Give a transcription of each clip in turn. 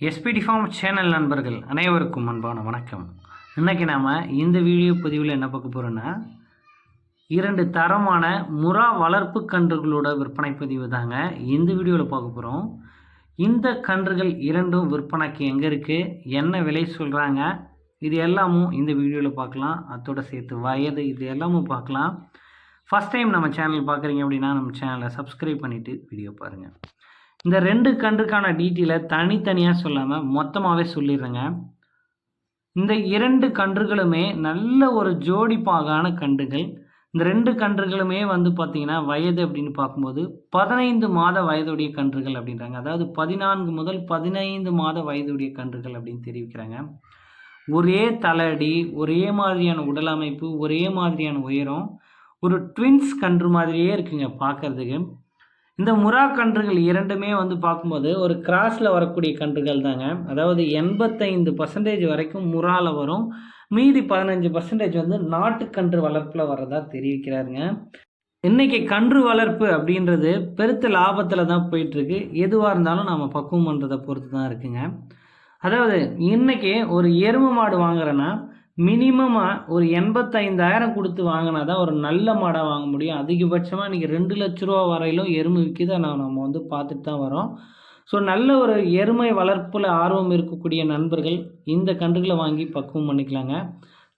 SPD form channel நண்பர்கள் அனைவருக்கும் அன்பான வணக்கம். இன்றைக்கி நாம் இந்த வீடியோ பதிவில் என்ன பார்க்க போகிறோன்னா இரண்டு தரமான முறா வளர்ப்பு கன்றுகளோட விற்பனை பதிவு தாங்க இந்த வீடியோவில் பார்க்க போகிறோம் இந்த கன்றுகள் இரண்டும் விற்பனைக்கு எங்கே இருக்குது என்ன விலை சொல்கிறாங்க இது எல்லாமும் இந்த வீடியோவில் பார்க்கலாம். அதோட சேர்த்து வயது இது எல்லாமும் பார்க்கலாம். ஃபஸ்ட் டைம் நம்ம சேனல் பார்க்குறீங்க அப்படின்னா நம்ம சேனலை சப்ஸ்கிரைப் பண்ணிவிட்டு வீடியோ பாருங்கள் இந்த ரெண்டு கன்றுக்கான டீட்டெயிலை தனித்தனியாக சொல்லாமல் மொத்தமாகவே சொல்லிடுறேங்க. இந்த இரண்டு கன்றுகளுமே நல்ல ஒரு ஜோடி பாகான கன்றுகள். இந்த ரெண்டு கன்றுகளுமே வந்து பார்த்திங்கன்னா வயது அப்படின்னு பார்க்கும்போது பதினைந்து மாத வயதுடைய கன்றுகள் அப்படின்றாங்க. அதாவது பதினான்கு முதல் பதினைந்து மாத வயதுடைய கன்றுகள் அப்படின்னு தெரிவிக்கிறாங்க. ஒரே தலடி ஒரே மாதிரியான உடல் அமைப்பு ஒரே மாதிரியான உயரம் ஒரு ட்வின்ஸ் கன்று மாதிரியே இருக்குங்க பார்க்கறதுக்கு. இந்த முறா கன்றுகள் இரண்டுமே வந்து பார்க்கும்போது ஒரு கிராஸில் வரக்கூடிய கன்றுகள் தாங்க அதாவது எண்பத்தைந்து பர்சன்டேஜ் வரைக்கும் முறாவில் வரும். மீதி பதினஞ்சு பர்சன்டேஜ் வந்து நாட்டுக்கன்று வளர்ப்பில் வர்றதா தெரிவிக்கிறாருங்க. இன்றைக்கி கன்று வளர்ப்பு அப்படின்றது பெருத்த லாபத்தில் தான் போயிட்டுருக்கு. எதுவாக இருந்தாலும் நம்ம பக்குவம் பண்ணுறதை பொறுத்து தான் இருக்குங்க. அதாவது இன்றைக்கி ஒரு எருமை மாடு வாங்குறேன்னா மினிமமாக ஒரு எண்பத்தைந்தாயிரம் கொடுத்து வாங்கினா தான் ஒரு நல்ல மாடாக வாங்க முடியும். அதிகபட்சமாக இன்றைக்கி ரெண்டு லட்ச ரூபா வரையிலும் எருமை விற்கிதா நான் நம்ம வந்து பார்த்துட்டு தான் வரோம். ஸோ நல்ல ஒரு எருமை வளர்ப்பில் ஆர்வம் இருக்கக்கூடிய நண்பர்கள் இந்த கன்றுகளை வாங்கி பக்குவம் பண்ணிக்கலாங்க.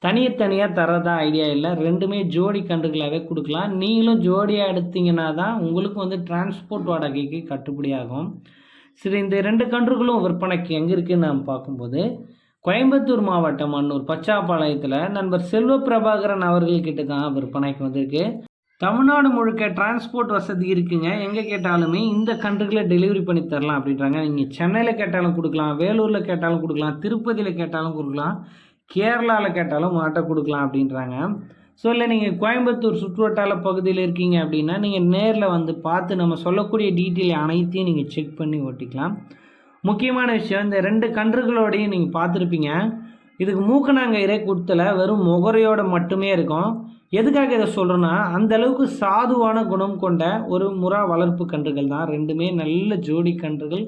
தனித்தனியாக தரதா ஐடியா இல்லை. ரெண்டுமே ஜோடி கன்றுகளாகவே கொடுக்கலாம். நீங்களும் ஜோடியாக எடுத்தீங்கன்னா தான் உங்களுக்கு வந்து டிரான்ஸ்போர்ட் வாடகைக்கு கட்டுப்படியாகும் சரி இந்த ரெண்டு கன்றுகளும் விற்பனைக்கு எங்கே இருக்குதுன்னு நம்ம பார்க்கும்போது கோயம்புத்தூர் மாவட்டம் அன்னூர் பச்சாப்பாளையத்தில் நண்பர் செல்வ பிரபாகரன் அவர்கள்கிட்ட தான் விற்பனைக்கு வந்திருக்கு. தமிழ்நாடு முழுக்க டிரான்ஸ்போர்ட் வசதி இருக்குங்க. எங்கே கேட்டாலுமே இந்த கன்றுகளை டெலிவரி பண்ணி தரலாம் அப்படின்றாங்க. நீங்கள் சென்னையில் கேட்டாலும் கொடுக்கலாம் வேலூரில் கேட்டாலும் கொடுக்கலாம் திருப்பதியில் கேட்டாலும் கொடுக்கலாம் கேரளாவில் கேட்டாலும் மாட்டை கொடுக்கலாம் அப்படின்றாங்க. ஸோ இல்லை நீங்கள் கோயம்புத்தூர் சுற்றுவட்டார பகுதியில் இருக்கீங்க அப்படின்னா நீங்கள் நேரில் வந்து பார்த்து நம்ம சொல்லக்கூடிய டீட்டெயில் அனைத்தையும் நீங்கள் செக் பண்ணி ஓட்டிக்கலாம். முக்கியமான விஷயம் இந்த ரெண்டு கன்றுகளோடையும் நீங்கள் பார்த்துருப்பீங்க. இதுக்கு மூக்கணாங்கயிறே கொடுத்தல வெறும் முகரையோட மட்டுமே இருக்கும். எதுக்காக இதை சொல்கிறேன்னா அந்த அளவுக்கு சாதுவான குணம் கொண்ட ஒரு முறா வளர்ப்பு கன்றுகள் தான். ரெண்டுமே நல்ல ஜோடி கன்றுகள்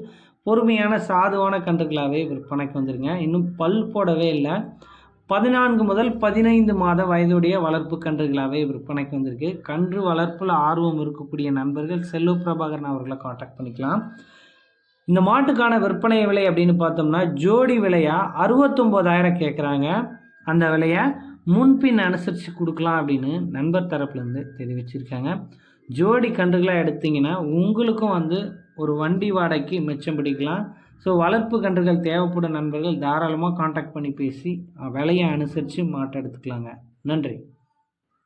பொறுமையான சாதுவான கன்றுகளாகவே விற்பனைக்கு வந்துருங்க. இன்னும் பல் போடவே இல்லை. பதினான்கு முதல் பதினைந்து மாத வயதுடைய வளர்ப்பு கன்றுகளாகவே விற்பனைக்கு வந்திருக்கு. கன்று வளர்ப்பில் ஆர்வம் இருக்கக்கூடிய நண்பர்கள் செல்வ பிரபாகரன் அவர்களை காண்டாக்ட் பண்ணிக்கலாம். இந்த மாட்டுக்கான விற்பனை விலை அப்படின்னு பார்த்தோம்னா ஜோடி விலையாக அறுபத்தொம்போதாயிரம் கேட்குறாங்க. அந்த விலையை முன்பின் அனுசரித்து கொடுக்கலாம் அப்படின்னு நண்பர் தரப்புலேருந்து தெரிவிச்சிருக்காங்க. ஜோடி கன்றுகளாக எடுத்திங்கன்னா உங்களுக்கும் வந்து ஒரு வண்டி வாடகைக்கு மிச்சம் பிடிக்கலாம். ஸோ வளர்ப்பு கன்றுகள் தேவைப்படும் நண்பர்கள் தாராளமாக காண்டாக்ட் பண்ணி பேசி விலையை அனுசரித்து மாட்டை எடுத்துக்கலாங்க. நன்றி.